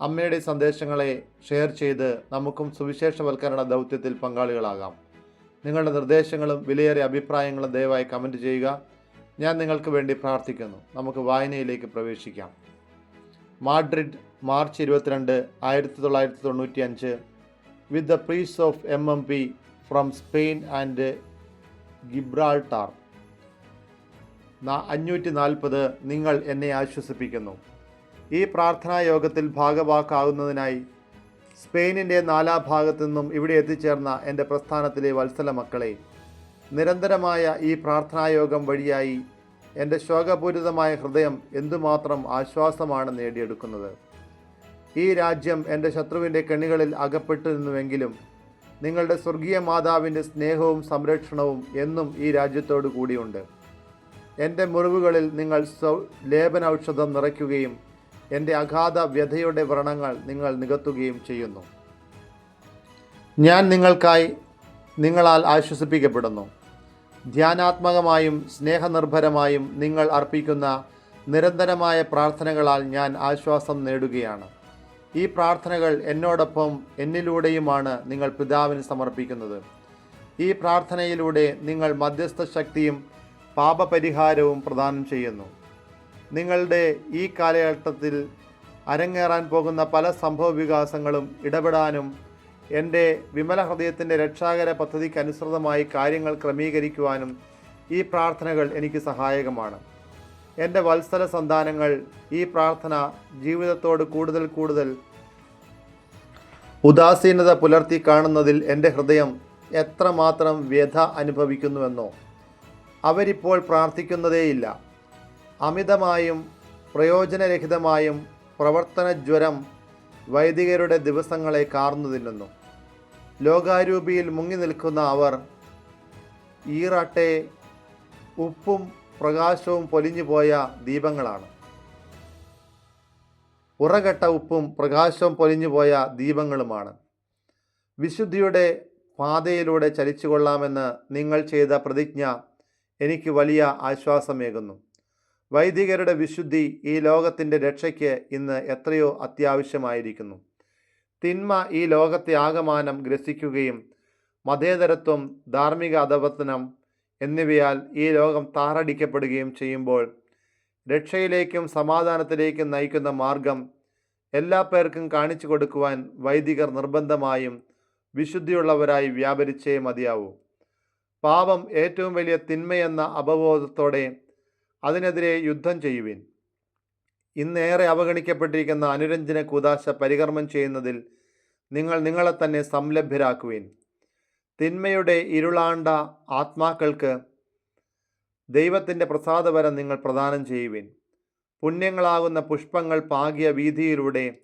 അമ്മയുടെ സന്ദേശങ്ങളെ ഷെയർ ചെയ്ത് നമുക്കും സുവിശേഷവൽക്കരണ ദൗത്യത്തിൽ പങ്കാളികളാകാം. നിങ്ങളുടെ നിർദ്ദേശങ്ങളും വിലയേറിയ അഭിപ്രായങ്ങളും ദയവായി കമന്റ് ചെയ്യുക. ഞാൻ നിങ്ങൾക്ക് വേണ്ടി പ്രാർത്ഥിക്കുന്നു. നമുക്ക് വായനയിലേക്ക് പ്രവേശിക്കാം. മാഡ്രിഡ് മാർച്ച് ഇരുപത്തിരണ്ട് ആയിരത്തി തൊള്ളായിരത്തി തൊണ്ണൂറ്റി അഞ്ച് with the price of M M P from Spain and Gibraltar അഞ്ഞൂറ്റി നാൽപ്പത് നിങ്ങൾ എന്നെ ആശ്വസിപ്പിക്കുന്നു. ഈ പ്രാർത്ഥനാ യോഗത്തിൽ ഭാഗവാക്കാവുന്നതിനായി സ്പെയിനിന്റെ നാലാ ഭാഗത്തു നിന്നും ഇവിടെ എത്തിച്ചേർന്ന എന്റെ പ്രസ്ഥാനത്തിലെ വത്സല മക്കളെ നിരന്തരമായ ഈ പ്രാർത്ഥനായോഗം വഴിയായി എന്റെ ശോകപൂരിതമായ ഹൃദയം എന്തുമാത്രം ആശ്വാസമാണ് നേടിയെടുക്കുന്നത്. ഈ രാജ്യം എന്റെ ശത്രുവിന്റെ കെണികളിൽ അകപ്പെട്ടിരുന്നുവെങ്കിലും നിങ്ങളുടെ സ്വർഗീയ മാതാവിന്റെ സ്നേഹവും സംരക്ഷണവും എന്നും ഈ രാജ്യത്തോടു കൂടിയുണ്ട്. എന്റെ മുറിവുകളിൽ നിങ്ങൾ സൗ ലേപനൌഷധം നിറയ്ക്കുകയും എന്റെ അഗാധ വ്യഥയുടെ വ്രണങ്ങൾ നിങ്ങൾ നികത്തുകയും ചെയ്യുന്നു. ഞാൻ നിങ്ങൾക്കായി നിങ്ങളാൽ ആശ്വസിപ്പിക്കപ്പെടുന്നു. ധ്യാനാത്മകമായും സ്നേഹനിർഭരമായും നിങ്ങൾ അർപ്പിക്കുന്ന നിരന്തരമായ പ്രാർത്ഥനകളാൽ ഞാൻ ആശ്വാസം നേടുകയാണ്. ഈ പ്രാർത്ഥനകൾ എന്നോടൊപ്പം എന്നിലൂടെയുമാണ് നിങ്ങൾ പിതാവിന് സമർപ്പിക്കുന്നത്. ഈ പ്രാർത്ഥനയിലൂടെ നിങ്ങൾ മധ്യസ്ഥ ശക്തിയും പാപപരിഹാരവും പ്രദാനം ചെയ്യുന്നു. നിങ്ങളുടെ ഈ കാലഘട്ടത്തിൽ അരങ്ങേറാൻ പോകുന്ന പല സംഭവ വികാസങ്ങളും ഇടപെടാനും എന്റെ വിമല ഹൃദയത്തിന്റെ രക്ഷാകര പദ്ധതിക്ക് അനുസൃതമായി കാര്യങ്ങൾ ക്രമീകരിക്കുവാനും ഈ പ്രാർത്ഥനകൾ എനിക്ക് സഹായകമാണ്. എന്റെ വത്സല സന്താനങ്ങൾ ഈ പ്രാർത്ഥന ജീവിതത്തോട് കൂടുതൽ കൂടുതൽ ഉദാസീനത പുലർത്തി കാണുന്നതിൽ എന്റെ ഹൃദയം എത്രമാത്രം വ്യഥ അനുഭവിക്കുന്നുവെന്നോ അവരിപ്പോൾ പ്രാർത്ഥിക്കുന്നതേയില്ല. അമിതമായും പ്രയോജനരഹിതമായും പ്രവർത്തനജ്വരം വൈദികരുടെ ദിവസങ്ങളെ കാർന്നു തിന്നുന്നു ലോകാരൂപിയിൽ മുങ്ങി നിൽക്കുന്ന അവർ ഈറാട്ടെ ഉപ്പും പ്രകാശവും പൊലിഞ്ഞുപോയ ദീപങ്ങളാണ്. ഉറകെട്ട ഉപ്പും പ്രകാശവും പൊലിഞ്ഞുപോയ ദീപങ്ങളുമാണ്. വിശുദ്ധിയുടെ പാതയിലൂടെ ചലിച്ചുകൊള്ളാമെന്ന് നിങ്ങൾ ചെയ്ത പ്രതിജ്ഞ എനിക്ക് വലിയ ആശ്വാസമേകുന്നു. വൈദികരുടെ വിശുദ്ധി ഈ ലോകത്തിന്റെ രക്ഷയ്ക്ക് ഇന്ന് എത്രയോ അത്യാവശ്യമായിരിക്കുന്നു. തിന്മ ഈ ലോകത്തെ ആകമാനം ഗ്രസിക്കുകയും മതേതരത്വം ധാർമ്മിക അധപതനം എന്നിവയാൽ ഈ ലോകം താറടിക്കപ്പെടുകയും ചെയ്യുമ്പോൾ രക്ഷയിലേക്കും സമാധാനത്തിലേക്കും നയിക്കുന്ന മാർഗം എല്ലാ പേർക്കും കാണിച്ചു കൊടുക്കുവാൻ വൈദികർ നിർബന്ധമായും വിശുദ്ധിയുള്ളവരായി വ്യാപരിച്ചേ മതിയാവൂ. പാപം ഏറ്റവും വലിയ തിന്മയെന്ന അപബോധത്തോടെ അതിനെതിരെ യുദ്ധം ചെയ്യുവിൻ. ഇന്നേറെ അവഗണിക്കപ്പെട്ടിരിക്കുന്ന അനുരഞ്ജന കൂതാശ പരികർമ്മം ചെയ്യുന്നതിൽ നിങ്ങൾ നിങ്ങളെ തന്നെ സംലഭ്യരാക്കുവിൻ. തിന്മയുടെ ഇരുളാണ്ട ആത്മാക്കൾക്ക് ദൈവത്തിന്റെ പ്രസാദവരം നിങ്ങൾ പ്രദാനം ചെയ്യുവിൻ. പുണ്യങ്ങളാകുന്ന പുഷ്പങ്ങൾ പാകിയ വീതിയിലൂടെ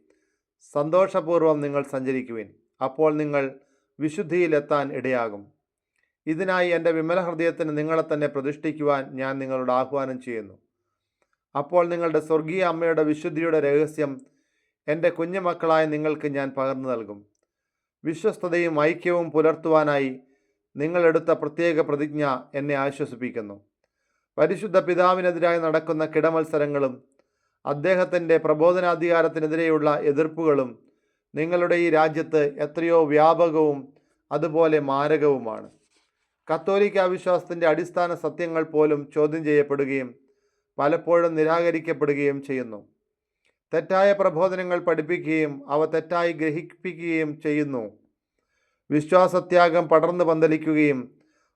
സന്തോഷപൂർവം നിങ്ങൾ സഞ്ചരിക്കുവിൻ. അപ്പോൾ നിങ്ങൾ വിശുദ്ധിയിലെത്താൻ ഇടയാകും. ഇതിനായി എന്റെ വിമല ഹൃദയത്തിന് നിങ്ങളെ തന്നെ പ്രതിഷ്ഠിക്കുവാൻ ഞാൻ നിങ്ങളോട് ആഹ്വാനം ചെയ്യുന്നു. അപ്പോൾ നിങ്ങളുടെ സ്വർഗീയ അമ്മയുടെ വിശുദ്ധിയുടെ രഹസ്യം എന്റെ കുഞ്ഞുമക്കളായ നിങ്ങൾക്ക് ഞാൻ പകർന്നു നൽകും. വിശ്വസ്തതയും ഐക്യവും പുലർത്തുവാനായി നിങ്ങളെടുത്ത പ്രത്യേക പ്രതിജ്ഞ എന്നെ ആശ്വസിപ്പിക്കുന്നു. പരിശുദ്ധ പിതാവിനെതിരായി നടക്കുന്ന കിടമത്സരങ്ങളും അദ്ദേഹത്തിന്റെ പ്രബോധനാധികാരത്തിനെതിരെയുള്ള എതിർപ്പുകളും നിങ്ങളുടെ ഈ രാജ്യത്ത് എത്രയോ വ്യാപകവും അതുപോലെ മാരകവുമാണ്. കത്തോലിക്ക വിശ്വാസത്തിന്റെ അടിസ്ഥാന സത്യങ്ങൾ പോലും ചോദ്യം ചെയ്യപ്പെടുകയും പലപ്പോഴും നിരാകരിക്കപ്പെടുകയും ചെയ്യുന്നു. തെറ്റായ പ്രബോധനങ്ങൾ പഠിപ്പിക്കുകയും അവ തെറ്റായി ഗ്രഹിപ്പിക്കുകയും ചെയ്യുന്നു. വിശ്വാസത്യാഗം പടർന്നു പന്തലിക്കുകയും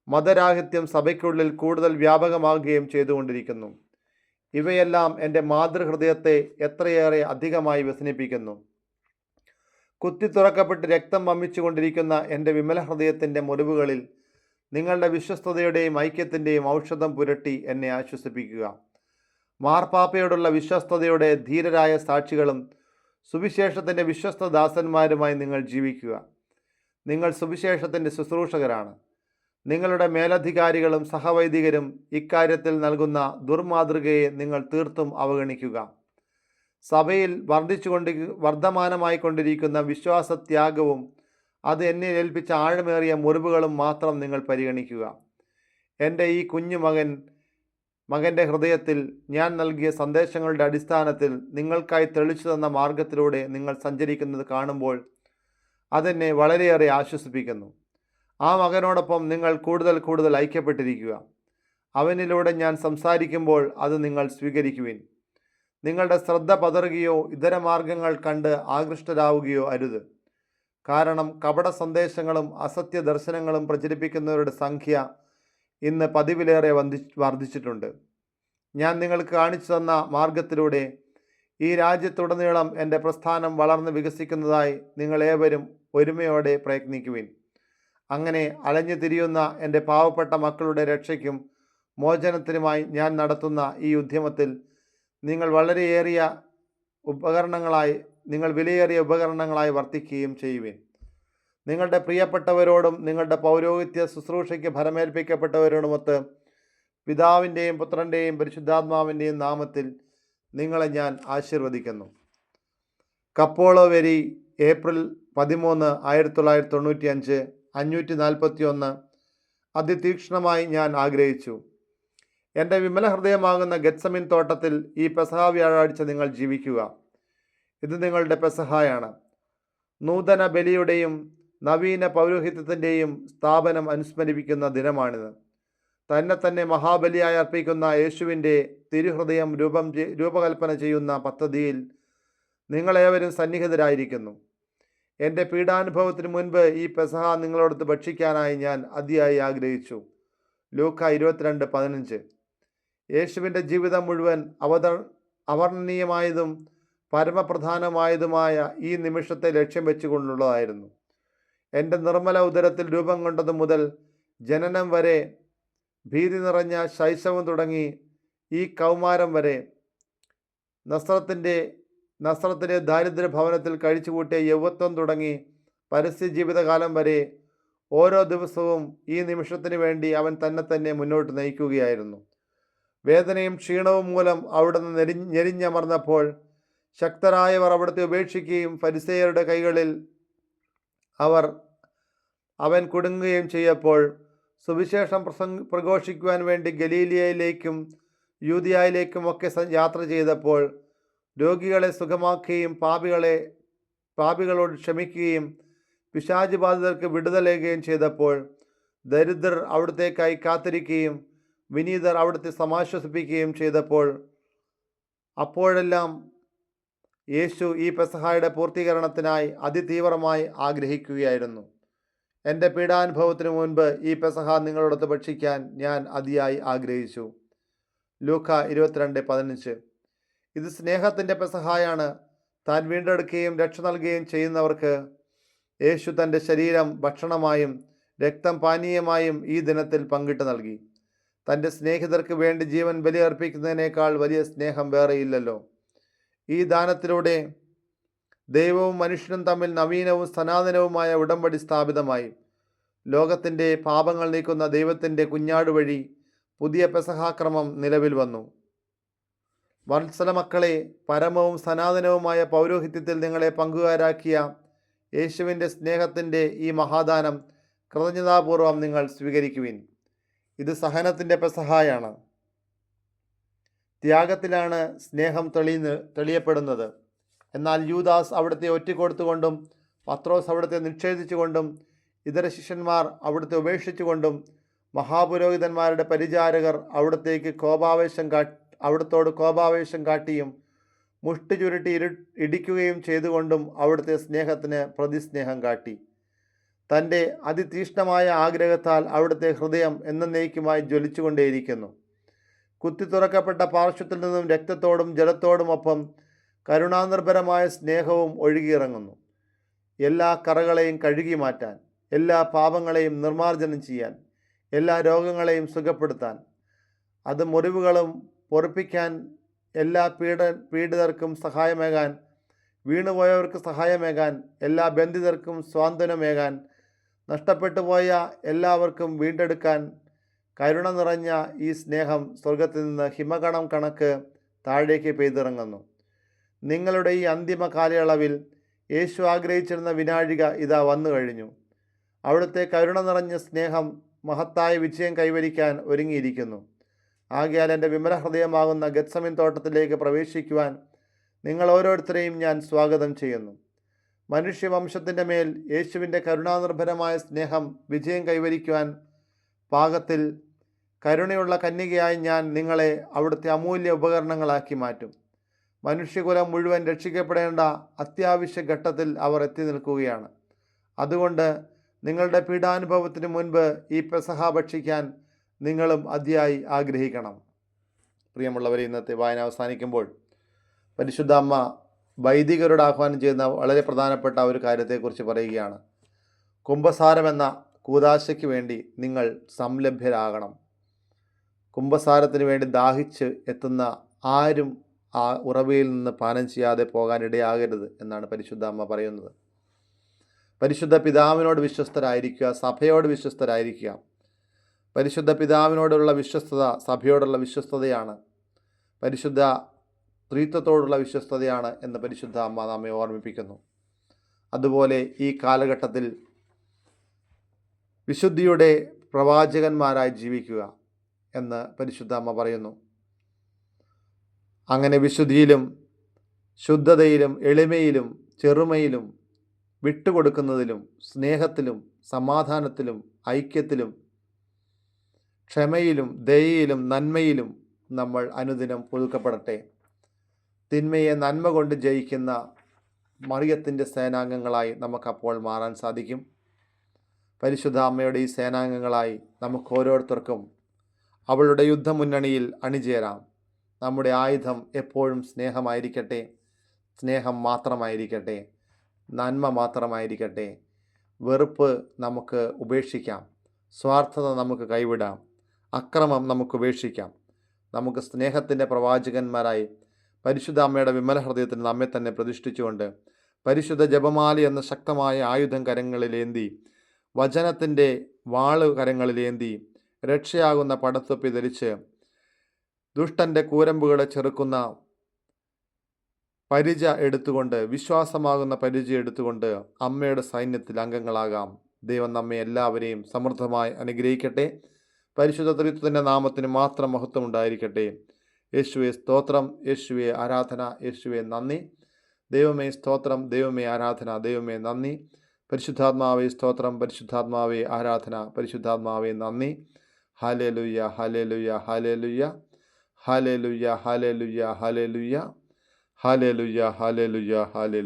മതരാഹിത്യം സഭയ്ക്കുള്ളിൽ കൂടുതൽ വ്യാപകമാകുകയും ചെയ്തുകൊണ്ടിരിക്കുന്നു. ഇവയെല്ലാം എന്റെ മാതൃഹൃദയത്തെ എത്രയേറെ അധികമായി വ്യസനിപ്പിക്കുന്നു. കുത്തി തുറക്കപ്പെട്ട് രക്തം വമിച്ചുകൊണ്ടിരിക്കുന്ന എന്റെ വിമല ഹൃദയത്തിന്റെ മുറിവുകളിൽ നിങ്ങളുടെ വിശ്വസ്തതയുടെയും ഐക്യത്തിന്റെയും ഔഷധം പുരട്ടി എന്നെ ആശ്വസിപ്പിക്കുക. മാർപ്പാപ്പയോടുള്ള വിശ്വസ്തതയുടെ ധീരരായ സാക്ഷികളും സുവിശേഷത്തിന്റെ വിശ്വസ്ത ദാസന്മാരുമായി നിങ്ങൾ ജീവിക്കുക. നിങ്ങൾ സുവിശേഷത്തിന്റെ ശുശ്രൂഷകരാണ്. നിങ്ങളുടെ മേലധികാരികളും സഹവൈദികരും ഇക്കാര്യത്തിൽ നൽകുന്ന ദുർമാതൃകയെ നിങ്ങൾ തീർത്തും അവഗണിക്കുക. സഭയിൽ വർദ്ധിച്ചുകൊണ്ട് വർദ്ധമാനമായി കൊണ്ടിരിക്കുന്ന വിശ്വാസത്യാഗവും അത് എന്നെ ഏൽപ്പിച്ച ആഴമേറിയ മുറിവുകളും മാത്രം നിങ്ങൾ പരിഗണിക്കുക. എന്റെ ഈ കുഞ്ഞു മകൻ മകന്റെ ഹൃദയത്തിൽ ഞാൻ നൽകിയ സന്ദേശങ്ങളുടെ അടിസ്ഥാനത്തിൽ നിങ്ങൾക്കായി തെളിച്ചു തന്ന മാർഗത്തിലൂടെ നിങ്ങൾ സഞ്ചരിക്കുന്നത് കാണുമ്പോൾ അതെന്നെ വളരെയേറെ ആശ്വസിപ്പിക്കുന്നു. ആ മകനോടൊപ്പം നിങ്ങൾ കൂടുതൽ കൂടുതൽ ഐക്യപ്പെട്ടിരിക്കുക. അവനിലൂടെ ഞാൻ സംസാരിക്കുമ്പോൾ അത് നിങ്ങൾ സ്വീകരിക്കുവിൻ. നിങ്ങളുടെ ശ്രദ്ധ പതറുകയോ ഇതര മാർഗങ്ങൾ കണ്ട് ആകൃഷ്ടരാവുകയോ അരുത്. കാരണം കപട സന്ദേശങ്ങളും അസത്യ ദർശനങ്ങളും പ്രചരിപ്പിക്കുന്നവരുടെ സംഖ്യ ഇന്ന് പതിവിലേറെ വന്ധി വർദ്ധിച്ചിട്ടുണ്ട്. ഞാൻ നിങ്ങൾക്ക് കാണിച്ചു തന്ന മാർഗത്തിലൂടെ ഈ രാജ്യത്തുടനീളം എന്റെ പ്രസ്ഥാനം വളർന്ന് വികസിക്കുന്നതായി നിങ്ങൾ ഏവരും ഒരുമയോടെ പ്രയത്നിക്കുവിൻ. അങ്ങനെ അലഞ്ഞു തിരിയുന്ന എന്റെ പാവപ്പെട്ട മക്കളുടെ രക്ഷയ്ക്കും മോചനത്തിനുമായി ഞാൻ നടത്തുന്ന ഈ ഉദ്യമത്തിൽ നിങ്ങൾ വളരെയേറിയ ഉപകരണങ്ങളായി നിങ്ങൾ വിലയേറിയ ഉപകരണങ്ങളായി വർത്തിക്കുകയും ചെയ്യുവിൻ. നിങ്ങളുടെ പ്രിയപ്പെട്ടവരോടും നിങ്ങളുടെ പൗരോഹിത്യ ശുശ്രൂഷയ്ക്ക് ഫലമേൽപ്പിക്കപ്പെട്ടവരോടുമൊത്ത് പിതാവിന്റെയും പുത്രന്റെയും പരിശുദ്ധാത്മാവിന്റെയും നാമത്തിൽ നിങ്ങളെ ഞാൻ ആശീർവദിക്കുന്നു. കപ്പോളോ വരി ഏപ്രിൽ പതിമൂന്ന് ആയിരത്തി തൊള്ളായിരത്തി തൊണ്ണൂറ്റി അഞ്ച് അഞ്ഞൂറ്റി നാൽപ്പത്തി ഒന്ന് അതിതീക്ഷ്ണമായി ഞാൻ ആഗ്രഹിച്ചു. എന്റെ വിമല ഹൃദയമാകുന്ന ഗത്സമിൻ തോട്ടത്തിൽ ഈ പെസഹ വ്യാഴാഴ്ച നിങ്ങൾ ജീവിക്കുക. ഇത് നിങ്ങളുടെ പെസഹായാണ് നൂതന ബലിയുടെയും നവീന പൗരോഹിത്യത്തിന്റെയും സ്ഥാപനം അനുസ്മരിപ്പിക്കുന്ന ദിനമാണിത്. തന്നെ തന്നെ മഹാബലിയായി അർപ്പിക്കുന്ന യേശുവിന്റെ തിരുഹൃദയം രൂപം രൂപകൽപ്പന ചെയ്യുന്ന പദ്ധതിയിൽ നിങ്ങളേവരും സന്നിഹിതരായിരിക്കുന്നു. എന്റെ പീഡാനുഭവത്തിന് മുൻപ് ഈ പെസഹ നിങ്ങളോടത്ത് ഭക്ഷിക്കാനായി ഞാൻ അതിയായി ആഗ്രഹിച്ചു. ലൂക്ക ഇരുപത്തിരണ്ട് പതിനഞ്ച്. യേശുവിന്റെ ജീവിതം മുഴുവൻ അവത അവർണനീയമായതും പരമപ്രധാനമായതുമായ ഈ നിമിഷത്തെ ലക്ഷ്യം വെച്ചുകൊണ്ടുള്ളതായിരുന്നു. എന്റെ നിർമ്മല ഉദരത്തിൽ രൂപം കൊണ്ടത് മുതൽ ജനനം വരെ ഭീതി നിറഞ്ഞ ശൈശവം തുടങ്ങി ഈ കൗമാരം വരെ നസ്രത്തിന്റെ നസ്രത്തിലെ ദാരിദ്ര്യ ഭവനത്തിൽ കഴിച്ചുകൂട്ടിയ യൗവത്വം തുടങ്ങി പരസ്യ ജീവിതകാലം വരെ ഓരോ ദിവസവും ഈ നിമിഷത്തിന് വേണ്ടി അവൻ തന്നെ തന്നെ മുന്നോട്ട് നയിക്കുകയായിരുന്നു. വേദനയും ക്ഷീണവും മൂലം അവിടുന്ന് ഞെരിഞ്ഞമർന്നപ്പോൾ ശക്തരായവർ അവിടുത്തെ ഉപേക്ഷിക്കുകയും ഫരിസേയരുടെ കൈകളിൽ അവർ അവൻ കുടുങ്ങുകയും ചെയ്യപ്പോൾ സുവിശേഷം പ്രസംഗ പ്രഘോഷിക്കുവാൻ വേണ്ടി ഗലീലിയയിലേക്കും യൂതിയായിലേക്കും ഒക്കെ യാത്ര ചെയ്തപ്പോൾ രോഗികളെ സുഖമാക്കുകയും പാപികളെ പാപികളോട് ക്ഷമിക്കുകയും പിശാച് ബാധിതർക്ക് വിടുതലേകുകയും ചെയ്തപ്പോൾ ദരിദ്രർ അവിടത്തേക്കായി കാത്തിരിക്കുകയും വിനീതർ അവിടുത്തെ സമാശ്വസിപ്പിക്കുകയും ചെയ്തപ്പോൾ അപ്പോഴെല്ലാം യേശു ഈ പെസഹായുടെ പൂർത്തീകരണത്തിനായി അതിതീവ്രമായി ആഗ്രഹിക്കുകയായിരുന്നു. എന്റെ പീഡാനുഭവത്തിന് മുൻപ് ഈ പെസഹ നിങ്ങളോടൊത്ത് ഭക്ഷിക്കാൻ ഞാൻ അതിയായി ആഗ്രഹിച്ചു. ലൂക്ക ഇരുപത്തിരണ്ട് പതിനഞ്ച്. ഇത് സ്നേഹത്തിന്റെ പെസഹായാണ്. താൻ വീണ്ടെടുക്കുകയും രക്ഷ നൽകുകയും ചെയ്യുന്നവർക്ക് യേശു തന്റെ ശരീരം ഭക്ഷണമായും രക്തം പാനീയമായും ഈ ദിനത്തിൽ പങ്കിട്ട് നൽകി. തന്റെ സ്നേഹിതർക്ക് വേണ്ടി ജീവൻ ബലിയർപ്പിക്കുന്നതിനേക്കാൾ വലിയ സ്നേഹം വേറെയില്ലല്ലോ. ഈ ദാനത്തിലൂടെ ദൈവവും മനുഷ്യനും തമ്മിൽ നവീനവും സനാതനവുമായ ഉടമ്പടി സ്ഥാപിതമായി. ലോകത്തിന്റെ പാപങ്ങൾ നീക്കുന്ന ദൈവത്തിന്റെ കുഞ്ഞാട് വഴി പുതിയ പെസഹാക്രമം നിലവിൽ വന്നു. വത്സല മക്കളെ പരമവും സനാതനവുമായ പൗരോഹിത്യത്തിൽ നിങ്ങളെ പങ്കുകാരാക്കിയ യേശുവിന്റെ സ്നേഹത്തിന്റെ ഈ മഹാദാനം കൃതജ്ഞതാപൂർവം നിങ്ങൾ സ്വീകരിക്കുവിൻ. ഇത് സഹനത്തിന്റെ പെസഹായാണ്. ത്യാഗത്തിലാണ് സ്നേഹം തെളിയുന്ന തെളിയപ്പെടുന്നത്. എന്നാൽ യൂദാസ് അവിടുത്തെ ഒറ്റിക്കൊടുത്തുകൊണ്ടും പത്രോസ് അവിടുത്തെ നിക്ഷേധിച്ചുകൊണ്ടും ഇതര ശിഷ്യന്മാർ അവിടുത്തെ ഉപേക്ഷിച്ചുകൊണ്ടും മഹാപുരോഹിതന്മാരുടെ പരിചാരകർ അവിടത്തേക്ക് കോപാവേശം കാ അവിടത്തോട് കോപാവേശം കാട്ടിയും മുഷ്ടി ചുരുട്ടി ഇരു ഇടിക്കുകയും ചെയ്തുകൊണ്ടും അവിടുത്തെ സ്നേഹത്തിന് പ്രതിസ്നേഹം കാട്ടി. തന്റെ അതിതീഷ്ണമായ ആഗ്രഹത്താൽ അവിടുത്തെ ഹൃദയം എന്നേക്കുമായി ജ്വലിച്ചുകൊണ്ടേയിരിക്കുന്നു. കുത്തി തുറക്കപ്പെട്ട പാർശ്വത്തിൽ നിന്നും രക്തത്തോടും ജലത്തോടും ഒപ്പം കരുണാനിർഭരമായ സ്നേഹവും ഒഴുകിയിറങ്ങുന്നു. എല്ലാ കറകളെയും കഴുകി മാറ്റാൻ എല്ലാ പാപങ്ങളെയും നിർമ്മാർജനം ചെയ്യാൻ എല്ലാ രോഗങ്ങളെയും സുഖപ്പെടുത്താൻ അത് മുറിവുകളും പൊറിപ്പിക്കാൻ എല്ലാ പീഡ പീഡിതർക്കും സഹായമേകാൻ വീണുപോയവർക്ക് സഹായമേകാൻ എല്ലാ ബന്ധിതർക്കും സ്വാന്തനമേകാൻ നഷ്ടപ്പെട്ടു പോയ എല്ലാവർക്കും വീണ്ടെടുക്കാൻ കരുണ നിറഞ്ഞ ഈ സ്നേഹം സ്വർഗത്തിൽ നിന്ന് ഹിമകണം കണക്ക് താഴേക്ക് പെയ്തിറങ്ങുന്നു. നിങ്ങളുടെ ഈ അന്തിമ കാലയളവിൽ യേശു ആഗ്രഹിച്ചിരുന്ന വിനാഴിക ഇതാ വന്നു കഴിഞ്ഞു. അവിടുത്തെ കരുണ നിറഞ്ഞ സ്നേഹം മഹത്തായ വിജയം കൈവരിക്കാൻ ഒരുങ്ങിയിരിക്കുന്നു. ആകയാൽ എന്റെ വിമല ഹൃദയമാകുന്ന ഗത്സമിൻ തോട്ടത്തിലേക്ക് പ്രവേശിക്കുവാൻ നിങ്ങൾ ഓരോരുത്തരെയും ഞാൻ സ്വാഗതം ചെയ്യുന്നു. മനുഷ്യവംശത്തിന്റെ മേൽ യേശുവിന്റെ കരുണാനിർഭരമായ സ്നേഹം വിജയം കൈവരിക്കുവാൻ പാകത്തിൽ കരുണയുള്ള കന്യകയായി ഞാൻ നിങ്ങളെ അവിടുത്തെ അമൂല്യ ഉപകരണങ്ങളാക്കി മാറ്റും. മനുഷ്യകുലം മുഴുവൻ രക്ഷിക്കപ്പെടേണ്ട അത്യാവശ്യ ഘട്ടത്തിൽ അവർ എത്തി നിൽക്കുകയാണ്. അതുകൊണ്ട് നിങ്ങളുടെ പീഡാനുഭവത്തിന് മുൻപ് ഈ പെസഹ ഭക്ഷിക്കാൻ നിങ്ങളും അതിയായി ആഗ്രഹിക്കണം. പ്രിയമുള്ളവരെ ഇന്നത്തെ വായന അവസാനിക്കുമ്പോൾ പരിശുദ്ധ അമ്മ വൈദികരോട് ആഹ്വാനം ചെയ്യുന്ന വളരെ പ്രധാനപ്പെട്ട ഒരു കാര്യത്തെക്കുറിച്ച് പറയുകയാണ്. കുംഭസാരമെന്ന കൂതാശയ്ക്ക് വേണ്ടി നിങ്ങൾ സംലഭ്യരാകണം. കുംഭസാരത്തിന് വേണ്ടി ദാഹിച്ച് എത്തുന്ന ആരും ആ ഉറവയിൽ നിന്ന് പാനം ചെയ്യാതെ പോകാൻ ഇടയാകരുത് എന്നാണ് പരിശുദ്ധ അമ്മ പറയുന്നത്. പരിശുദ്ധ പിതാവിനോട് വിശ്വസ്തരായിരിക്കുക സഭയോട് വിശ്വസ്തരായിരിക്കുക. പരിശുദ്ധ പിതാവിനോടുള്ള വിശ്വസ്തത സഭയോടുള്ള വിശ്വസ്തതയാണ്. പരിശുദ്ധ ത്രീത്വത്തോടുള്ള വിശ്വസ്തതയാണ് എന്ന് പരിശുദ്ധ അമ്മ നമ്മെ ഓർമ്മിപ്പിക്കുന്നു. അതുപോലെ ഈ കാലഘട്ടത്തിൽ വിശുദ്ധിയുടെ പ്രവാചകന്മാരായി ജീവിക്കുക എന്ന് പരിശുദ്ധ അമ്മ പറയുന്നു. അങ്ങനെ വിശുദ്ധിയിലും ശുദ്ധതയിലും എളിമയിലും ചെറുമയിലും വിട്ടുകൊടുക്കുന്നതിലും സ്നേഹത്തിലും സമാധാനത്തിലും ഐക്യത്തിലും ക്ഷമയിലും ദയയിലും നന്മയിലും നമ്മൾ അനുദിനം പുതുക്കപ്പെടട്ടെ. തിന്മയെ നന്മ കൊണ്ട് ജയിക്കുന്ന മറിയത്തിന്റെ സേനാംഗങ്ങളായി നമുക്കപ്പോൾ മാറാൻ സാധിക്കും. പരിശുദ്ധ അമ്മയുടെ ഈ സേനാംഗങ്ങളായി നമുക്ക് ഓരോരുത്തർക്കും അവളുടെ യുദ്ധമുന്നണിയിൽ അണിചേരാം. നമ്മുടെ ആയുധം എപ്പോഴും സ്നേഹമായിരിക്കട്ടെ. സ്നേഹം മാത്രമായിരിക്കട്ടെ. നന്മ മാത്രമായിരിക്കട്ടെ. വെറുപ്പ് നമുക്ക് ഉപേക്ഷിക്കാം. സ്വാർത്ഥത നമുക്ക് കൈവിടാം. അക്രമം നമുക്ക് ഉപേക്ഷിക്കാം. നമുക്ക് സ്നേഹത്തിന്റെ പ്രവാചകന്മാരായി പരിശുദ്ധ അമ്മയുടെ വിമല ഹൃദയത്തിന് നമ്മെ തന്നെ പ്രതിഷ്ഠിച്ചുകൊണ്ട് പരിശുദ്ധ ജപമാല എന്ന ശക്തമായ ആയുധം കരങ്ങളിലേന്തി വചനത്തിന്റെ വാൾ കരങ്ങളിലേന്തി രക്ഷയാകുന്ന പടത്തൊപ്പി ധരിച്ച് ദുഷ്ടന്റെ കൂരമ്പുകളെ ചെറുക്കുന്ന പരിച എടുത്തുകൊണ്ട് വിശ്വാസമാകുന്ന പരിച എടുത്തുകൊണ്ട് അമ്മയുടെ സൈന്യത്തിൽ അംഗങ്ങളാകാം. ദൈവം നമ്മെ എല്ലാവരെയും സമൃദ്ധമായി അനുഗ്രഹിക്കട്ടെ. പരിശുദ്ധ ത്രിത്വത്തിന്റെ നാമത്തിന് മാത്രം മഹത്വം ഉണ്ടായിരിക്കട്ടെ. യേശുവെ സ്തോത്രം യേശുവെ ആരാധന യേശുവെ നന്ദി. ദൈവമേ സ്തോത്രം ദൈവമേ ആരാധന ദൈവമേ നന്ദി. പരിശുദ്ധാത്മാവേ സ്തോത്രം പരിശുദ്ധാത്മാവേ ആരാധന പരിശുദ്ധാത്മാവേ നന്ദി. ഹാലേ ഹലലുയ ഹലലുയ ഹലലുയ ഹലലുയ ഹലലുയ ഹലലുയ ഹലലുയ ഹാലേ